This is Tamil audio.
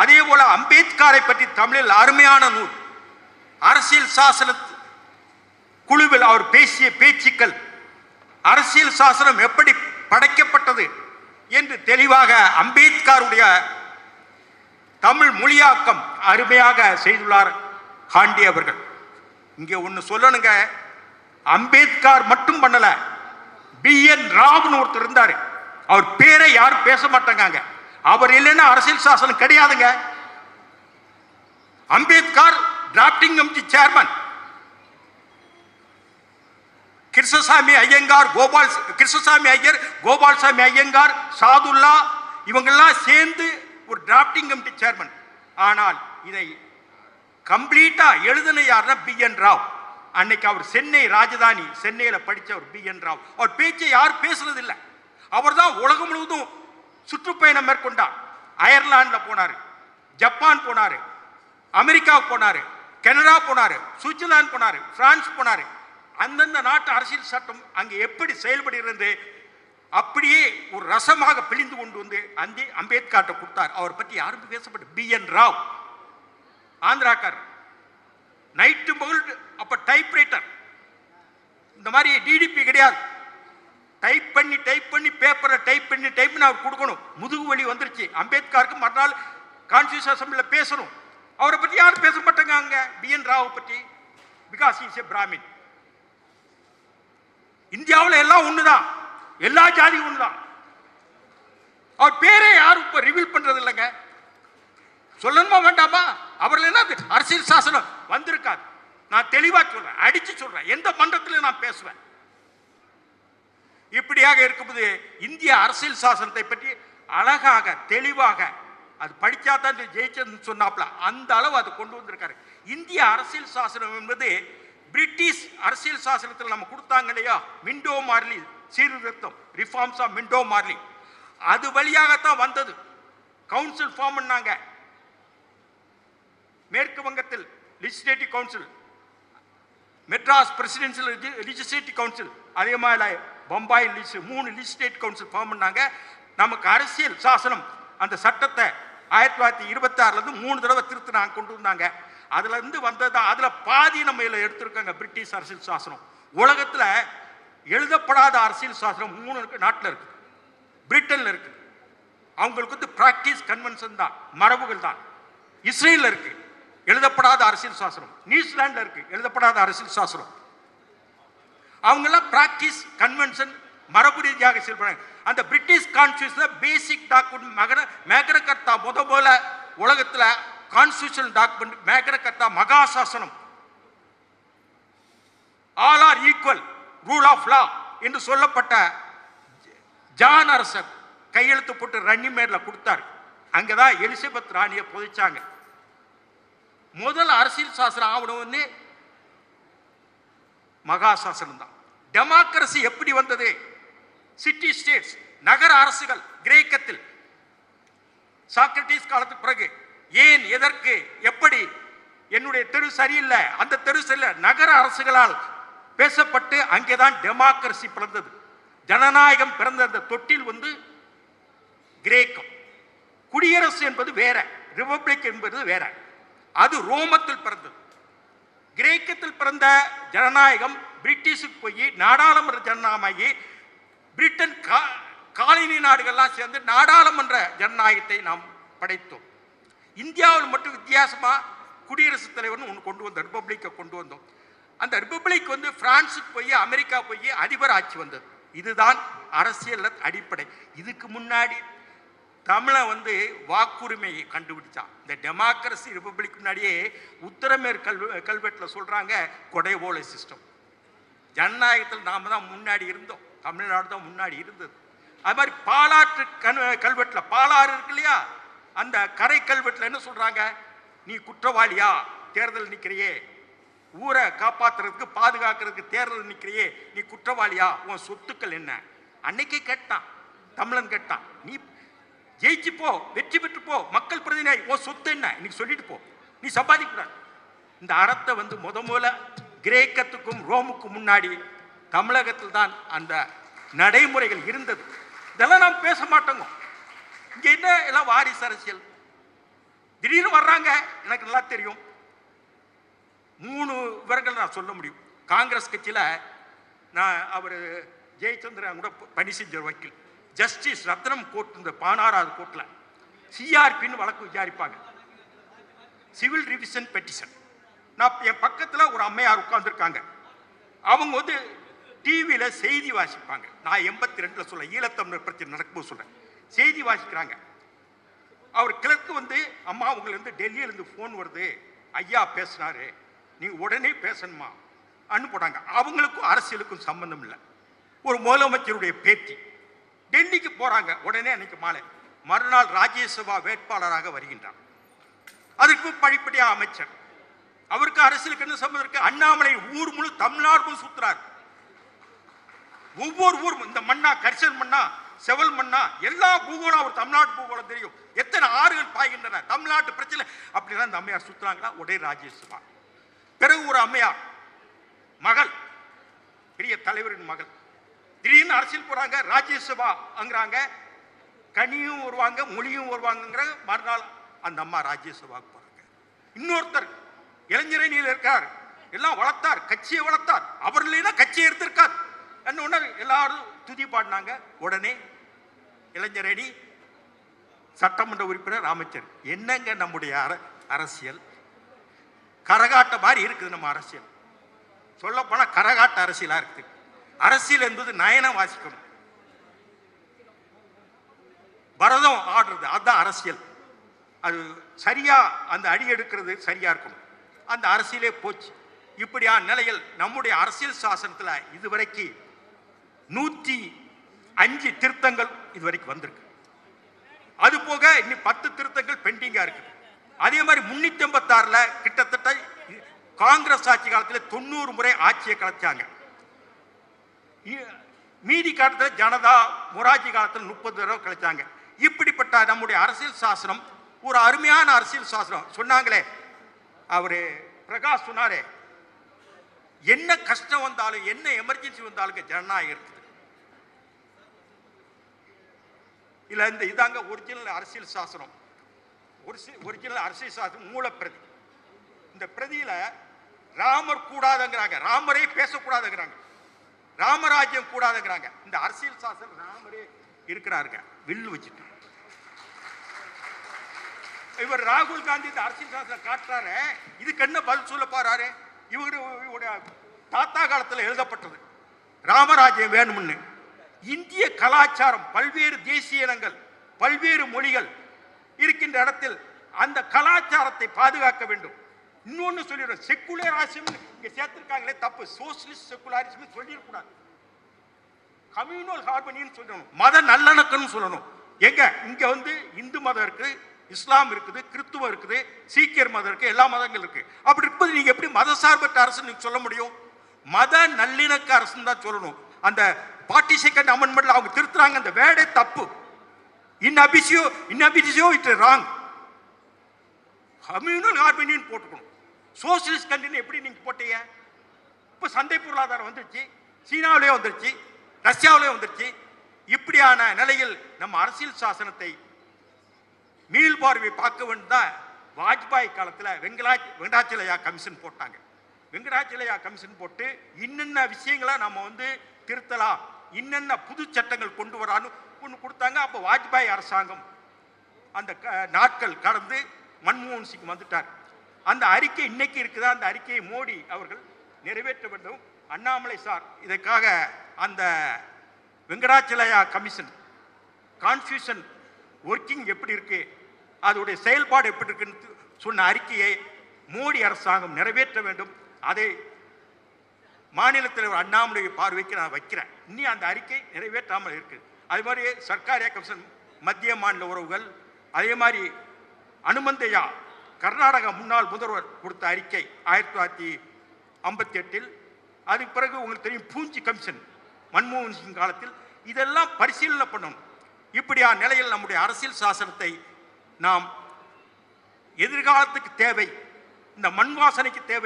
அதே போல அம்பேத்கரை பற்றி தமிழில் அருமையான நூல். அரசியல் சாசன குழுவில் அவர் பேசிய பேச்சுக்கள் அரசியல் சாசனம் எப்படி படைக்கப்பட்டது என்று தெளிவாக அம்பேத்கருடைய தமிழ் மொழியாக்கம் அருமையாக செய்துள்ளார் காண்டி அவர்கள். இங்கே ஒன்று சொல்லணுங்க. அம்பேத்கர் மட்டும் பண்ணலை பி என் ராவ்னு ஒருத்தர் இருந்தார். அவர் பேரை யாரும் பேச மாட்டேங்காங்க. அவர் இல்லைன்னா அரசியல் சாசனம் கிடையாதுங்க. Ambedkar drafting committee chairman Krishnaswami Iyengar Gopal Krishnaswami Iyer Gopalaswami Iyengar Saadulla இவங்கெல்லாம் சேர்ந்து ஒரு டிராப்டிங் கமிட்டி சேர்மன் ஆனால் இதை கம்ப்ளீட்டா எழுதின யாருன்னா பி. என். ராவ். அன்னைக்கு அவர் சென்னை ராஜதானி சென்னையில் படித்தவர் பி. என். ராவ். அவர் பேச்சை யாரும் பேசுறதில்லை அவர் தான் உலகம் முழுவதும் சுற்றுப்பயணம் மேற்கொண்டார். அயர்லாண்டில் போனார் ஜப்பான் போனாரு அமெரிக்கா போனாரு கனடா போனாரு சுவிட்சர்லாந்து போனாரு பிரான்ஸ் போனாரு. அந்தந்த நாட்டு அரசியல் சட்டம் அங்கே எப்படி செயல்படுகிறது அப்படியே ஒரு ரசமாக பிழிந்து கொண்டு வந்து அந்த அம்பேத்கர்கிட்ட கொடுத்தார். அவர் பற்றி யாரும் பேசப்பட்டு பி. என். ராவ் ஆந்திராக்கார் நைட்டு பகல் அப்போ டைப்ரைட்டர் இந்த மாதிரி டிடிபி கிடையாது. டைப் பண்ணி டைப் பண்ணி பேப்பரை டைப் பண்ணி டைப் பண்ணி அவர் கொடுக்கணும். முதுகு வலி வந்துருச்சு. அம்பேத்கருக்கு மறுநாள் கான்ஸ்டியூஷன் அசம்பிளியில் பேசணும். அவரை பற்றி யாரும் பேச மாட்டாங்க அங்கே. பி என் ராவை பற்றி பிகாஸ் இஸ் ஏ பிராமின் இந்தியாவில் எல்லாம் ஒன்று தான் எல்லா ஜாதியும் ஒன்று தான் அவர் பேரே யாரும் இப்போ ரிவீல் பண்ணுறது இல்லைங்க சொல்லணுமா வேண்டாமா? அவர்கள் என்ன அரசியல் சாசனம்? வந்திருக்காது. நான் தெளிவாக சொல்கிறேன் அடித்து சொல்கிறேன் எந்த மன்றத்தில் நான் பேசுவேன். இப்படியாக இருக்கும்போது இந்திய அரசியல் சாசனத்தை பற்றி அழகாக தெளிவாக அது படித்தா தான் ஜெயிச்சதுன்னு சொன்னாப்ல அந்த அளவு அது கொண்டு வந்திருக்காரு. இந்திய அரசியல் சாசனம் என்பது பிரிட்டிஷ் அரசியல் சாசனத்தில் நம்ம கொடுத்தாங்க இல்லையா? மிண்டோ மார்லி சீர்திருத்தம் ரிஃபார்ம்ஸ் ஆஃப் மிண்டோ மார்லி. அது வழியாகத்தான் வந்தது. கவுன்சில் ஃபார்ம் பண்ணாங்க. மேற்கு வங்கத்தில் legislative council Madras presidential legislative council அதே மாதிரி பம்பாய் லிஸ்ட் மூணு லிஸ்டேட் கவுன்சில் ஃபார்ம் பண்ணாங்க. நமக்கு அரசியல் சாசனம் அந்த சட்டத்தை ஆயிரத்தி தொள்ளாயிரத்தி இருபத்தாறுலேருந்து மூணு தடவை திருத்தினாங்க கொண்டு வந்தாங்க. அதுலேருந்து இருந்து வந்தது அதில் பாதி நம்ம இதில் எடுத்திருக்காங்க பிரிட்டிஷ் அரசியல் சாசனம். உலகத்தில் எழுதப்படாத அரசியல் சாசனம் மூணு இருக்கு நாட்டில் இருக்குது பிரிட்டனில் இருக்குது அவங்களுக்கு வந்து ப்ராக்டிஸ் கன்வென்ஷன் தான் மரபுகள் தான். இஸ்ரேலில் இருக்குது எழுதப்படாத அரசியல் சாசனம். நியூசிலாண்டில் இருக்குது எழுதப்படாத அரசியல் சாசனம். அவங்கெல்லாம் பிராக்டிஸ் கன்வென்ஷன் மரபு ரீதியாக செயல்படுறாங்க அந்த பிரிட்டிஷ் கான்ஸ்டியூஷன் பேசிக் டாக்குமெண்ட் மகர மேகரகர்த்தா முத போல உலகத்தில் constitution document Magna Carta மகாசாசனம். All are equal rule of law என்று சொல்லப்பட்ட ஜான் அரசர் கையெழுத்து போட்டு ரன்னிமேர்ல கொடுத்தாரு. அங்கதான் எலிசபெத் ராணியை புதைச்சாங்க. முதல் அரசியல் சாசனம் ஆவணம் மகாசாசனம் தான் டெமோக்ரஸி எப்படி வந்தது? சிட்டி ஸ்டேட்ஸ் நகர அரசுகள் கிரேக்கத்தில். சாக்ரட்டிஸ் காலத்துக்கு பிறகு ஏன் எதற்கு எப்படி? என்னுடைய தெரு சரியில்லை. அந்த தெரு சரியில்லை. நகர அரசுகளால் பேசப்பட்டு அங்கேதான் டெமோக்ரஸி பிறந்தது. ஜனநாயகம் பிறந்த அந்த தொட்டில் வந்து கிரேக்கம். குடியரசு என்பது வேற. ரிபப்ளிக் என்பது வேற. அது ரோமத்தில் பிறந்தது. கிரேக்கத்தில் பிறந்த ஜனநாயகம் பிரிட்டிஷுக்கு போய் நாடாளுமன்ற ஜனநாயகமாகி பிரிட்டன் கா- காலனி நாடுகள்லாம் சேர்ந்து நாடாளுமன்ற ஜனநாயகத்தை நாம் படைத்தோம். இந்தியாவில் மட்டும் வித்தியாசமாக குடியரசுத் தலைவர்னு ஒன்று கொண்டு வந்தோம் ரிப்பப்ளிக்கை கொண்டு வந்தோம். அந்த ரிப்பப்ளிக் வந்து பிரான்ஸுக்கு போய் அமெரிக்கா போய் அதிபர் ஆட்சி வந்தது. இதுதான் அரசியல் அடிப்படை. இதுக்கு முன்னாடி தமிழை வந்து வாக்குரிமையை கண்டுபிடிச்சான். இந்த டெமோக்ரஸி ரிப்பப்ளிக் முன்னாடியே உத்தரமேற்கு கல்வெ கல்வெட்டில் சொல்கிறாங்க கொடைவோலை சிஸ்டம் ஜனநாயகத்தில் நாம தான் முன்னாடி இருந்தோம். தமிழ்நாடு தான் முன்னாடி இருந்தது. அது மாதிரி பாலாற்று கண் கல்வெட்டில் பாலாறு இருக்கு இல்லையா? அந்த கரை கல்வெட்டில் என்ன சொல்கிறாங்க நீ குற்றவாளியா? தேர்தல் நிற்கிறியே ஊரை காப்பாற்றுறதுக்கு பாதுகாக்கிறதுக்கு தேர்தல் நிற்கிறியே நீ குற்றவாளியா? உன் சொத்துக்கள் என்ன? அன்னைக்கே கேட்டான். தமிழன் கேட்டான். நீ ஜெயிச்சு போ வெற்றி பெற்று போ மக்கள் பிரதிநிதி ஓ சொத்து என்ன? இன்னைக்கு சொல்லிட்டு போ. நீ சம்பாதிக்கூடாது இந்த அறத்தை வந்து முத முதல்ல கிரேக்கத்துக்கும் ரோமுக்கும் முன்னாடி தமிழகத்தில் தான் அந்த நடைமுறைகள் இருந்தது. இதெல்லாம் நாம் பேச மாட்டோங்க. இங்க என்ன? எல்லாம் வாரிசு அரசியல். திடீர்னு வர்றாங்க. எனக்கு நல்லா தெரியும். மூணு விவரங்கள் நான் சொல்ல முடியும். காங்கிரஸ் கட்சியில் நான் அவர் ஜெயச்சந்திரன் கூட பணி செஞ்ச வக்கீல். ஜஸ்டிஸ் ரத்னம் கோர்ட் இந்த பதினாறாவது கோர்ட்டில் சிஆர்பின்னு வழக்கு விசாரிப்பாங்க. Civil revision petition. நான் என் பக்கத்தில் ஒரு அம்மையார் உட்காந்துருக்காங்க அவங்க வந்து டிவியில் செய்தி வாசிப்பாங்க. நான் எண்பத்தி ரெண்டில் சொல்ல ஈழத்தமிழர் பிரச்சனை நடக்கும்போது சொல்கிறேன் செய்தி வாசிக்கிறாங்க. அவர் கிழக்கு வந்து அம்மா உங்களுக்கு டெல்லியிலேருந்து ஃபோன் வருது. ஐயா பேசுனாரு நீ உடனே பேசணுமா? அனுப்புனாங்க. அவங்களுக்கும் அரசியலுக்கும் சம்பந்தம் இல்லை. ஒரு முதலமைச்சருடைய பேட்டி. டெல்லிக்கு போறாங்க உடனே அன்னைக்கு மாலை. மறுநாள் ராஜ்யசபா வேட்பாளராக வருகின்றார். அதற்கு படிப்படியா அமைச்சர். அவருக்கு அரசியலுக்கு என்ன சம்பந்தம் இருக்கு? அண்ணாமலை ஊர் முழு தமிழ்நாடு முழு சுத்துறார். ஒவ்வொரு ஊரும் இந்த மண்ணா கரிசல் மண்ணா செவல் மண்ணா எல்லா பூகோளம் அவர் தமிழ்நாட்டு பூகோளம் தெரியும். எத்தனை ஆறுகள் பாய்கின்றன? தமிழ்நாட்டு பிரச்சனை. அப்படிலாம் இந்த அம்மையார் சுத்துறாங்களா? உடனே ராஜ்யசபா. பிறகு ஒரு அம்மையார் மகள் பெரிய தலைவரின் மகள். திடீர்னு அரசியல் போறாங்க ராஜ்யசபாங்கிறாங்க கனியும் வருவாங்க மொழியும் வருவாங்கங்கிற மறுநாள் அந்த அம்மா ராஜ்யசபாவுக்கு போறாங்க. இன்னொருத்தர் இளைஞரணியில் இருக்கார் எல்லாம் வளர்த்தார் கட்சியை வளர்த்தார் அவர் இல்லைன்னா கட்சியை எடுத்திருக்கார். என்ன எல்லாரும் துதி பாடினாங்க. உடனே இளைஞரணி சட்டமன்ற உறுப்பினர் அமைச்சர் என்னங்க நம்முடைய அர அரசியல்? கரகாட்ட மாதிரி இருக்குது நம்ம அரசியல். சொல்லப்போனால் கரகாட்ட அரசியலாக இருக்குது. அரசியல் என்பது நயனம் வாசிக்கணும். பரதம் ஆடுறது அதுதான் அரசியல். அது சரியா அந்த அடி எடுக்கிறது சரியா இருக்கணும் அந்த அரசியலே போச்சு. இப்படியான நிலையில் நம்முடைய அரசியல் சாசனத்தில் இதுவரைக்கு நூற்றி அஞ்சு திருத்தங்கள் இதுவரைக்கும் வந்திருக்கு. அது போக இன்னும் பத்து திருத்தங்கள் பெண்டிங்காக இருக்குது. அதே மாதிரி முன்னூற்றி ஐம்பத்தாறில் கிட்டத்தட்ட காங்கிரஸ் ஆட்சி காலத்தில் தொண்ணூறு முறை ஆட்சியை கலைச்சாங்க. மீதி காலத்தில் ஜனதா மொராஜி காலத்தில் முப்பது தடவை கழிச்சாங்க. இப்படிப்பட்ட நம்முடைய அரசியல் சாசனம் ஒரு அருமையான அரசியல் சாசனம். சொன்னாங்களே அவரு பிரகாஷ் சொன்னாரே என்ன கஷ்டம் வந்தாலும் என்ன எமர்ஜென்சி வந்தாலும் ஜனநாயகம் இருக்குது. இல்லை இந்த இதாங்க ஒரிஜினல் அரசியல் சாசனம். ஒரிஜினல் அரசியல் சாசனம் மூலப்பிரதி. இந்த பிரதியில ராமர் கூடாதுங்கிறாங்க. ராமரே பேசக்கூடாதுங்கிறாங்க. ராமராஜ்யம் கூடாதுங்கிறாங்க. இந்த அரசியல் சாசனம் ராமரே இருக்கிறாருங்க. வில்லு வச்சுட்டு. இவர் ராகுல் காந்தி இந்த அரசியல் சாசனம் காட்டுறாரு. இதுக்கு என்ன பதில் சொல்ல போறாரு? இவரு இவருடைய தாத்தா காலத்தில் எழுதப்பட்டது. ராமராஜ்யம் வேணும்னு. இந்திய கலாச்சாரம் பல்வேறு தேசிய இனங்கள் பல்வேறு மொழிகள் இருக்கின்ற இடத்தில் அந்த கலாச்சாரத்தை பாதுகாக்க வேண்டும். இன்னொன்னு சொல்லிடுறோம் செக்குலராசியம் இங்க சேர்த்திருக்காங்களே தப்பு. சோசியலிஸ்ட் செக்குலரிசம் சொல்லிடக்கூடாது கம்யூனல் ஹார்மனின்னு சொல்லணும். மத நல்லணக்கம்னு சொல்லணும். எங்க? இங்க வந்து இந்து மதம் இருக்கு இஸ்லாம் இருக்குது கிறித்துவம் இருக்குது சீக்கியர் மதம் இருக்கு எல்லா மதங்கள் இருக்கு. அப்படி இருப்பது நீங்க எப்படி மத சார்பற்ற அரசு சொல்ல முடியும்? மத நல்லிணக்க அரசுன்னு தான் சொல்லணும். அந்த பார்ட்டி செகண்ட் அமெண்ட்மெண்ட்ல அவங்க திருத்துறாங்க. அந்த வேடே தப்பு. இன்னபிசியோ அபிசியோ இன் இட் ராங் கம்யூனல் ஹார்மனின்னு போட்டுக்கணும். சோசியலிஸ்ட் கண்ட்ரின்னு எப்படி நீங்கள் போட்டீங்க? இப்போ சந்தை பொருளாதாரம் வந்துருச்சு சீனாவிலேயே வந்துருச்சு ரஷ்யாவிலேயே வந்துருச்சு. இப்படியான நிலையில் நம்ம அரசியல் சாசனத்தை மீள்பார்வை பார்க்க வேண்டும் தான் வாஜ்பாய் காலத்தில் வெங்கடா வெங்கடாச்சலையா கமிஷன் போட்டாங்க. வெங்கடாச்சலையா கமிஷன் போட்டு இன்னென்ன விஷயங்களை நம்ம வந்து திருத்தலாம் இன்னென்ன புது சட்டங்கள் கொண்டு வரான்னு ஒன்று கொடுத்தாங்க. அப்போ வாஜ்பாய் அரசாங்கம் அந்த க- நாட்கள் கடந்து மன்மோகன் சிங் வந்துட்டார். அந்த அறிக்கை இன்னைக்கு இருக்குதா? அந்த அறிக்கையை மோடி அவர்கள் நிறைவேற்ற வேண்டும் அண்ணாமலை சார் இதற்காக அந்த வெங்கடாச்சலயா கமிஷன் கான்ஃபியூஷன் ஒர்க்கிங் எப்படி இருக்கு? அதோடைய செயல்பாடு எப்படி இருக்குன்னு சொன்ன அறிக்கையை மோடி அரசாங்கம் நிறைவேற்ற வேண்டும். அதை மாநில தலைவர் அண்ணாமலை பார்வைக்கு நான் வைக்கிறேன். இன்னி அந்த அறிக்கை நிறைவேற்றாமல் இருக்கு. அது மாதிரி சர்க்காரிய கமிஷன் மத்திய மாநில உறவுகள் அதே மாதிரி அனுமந்தையா கர்நாடகா முன்னாள் முதல்வர் கொடுத்த அறிக்கை ஆயிரத்தி தொள்ளாயிரத்தி ஐம்பத்தி எட்டில் அதுக்கு பிறகு உங்களுக்கு தெரியும் பூஞ்சி கமிஷன் மன்மோகன் சிங் காலத்தில் இதெல்லாம் பரிசீலனை பண்ணணும் இப்படியா நிலையில் நம்முடைய அரசியல் சாசனத்தை நாம் எதிர்காலத்துக்கு தேவை இந்த மண் வாசனைக்கு தேவை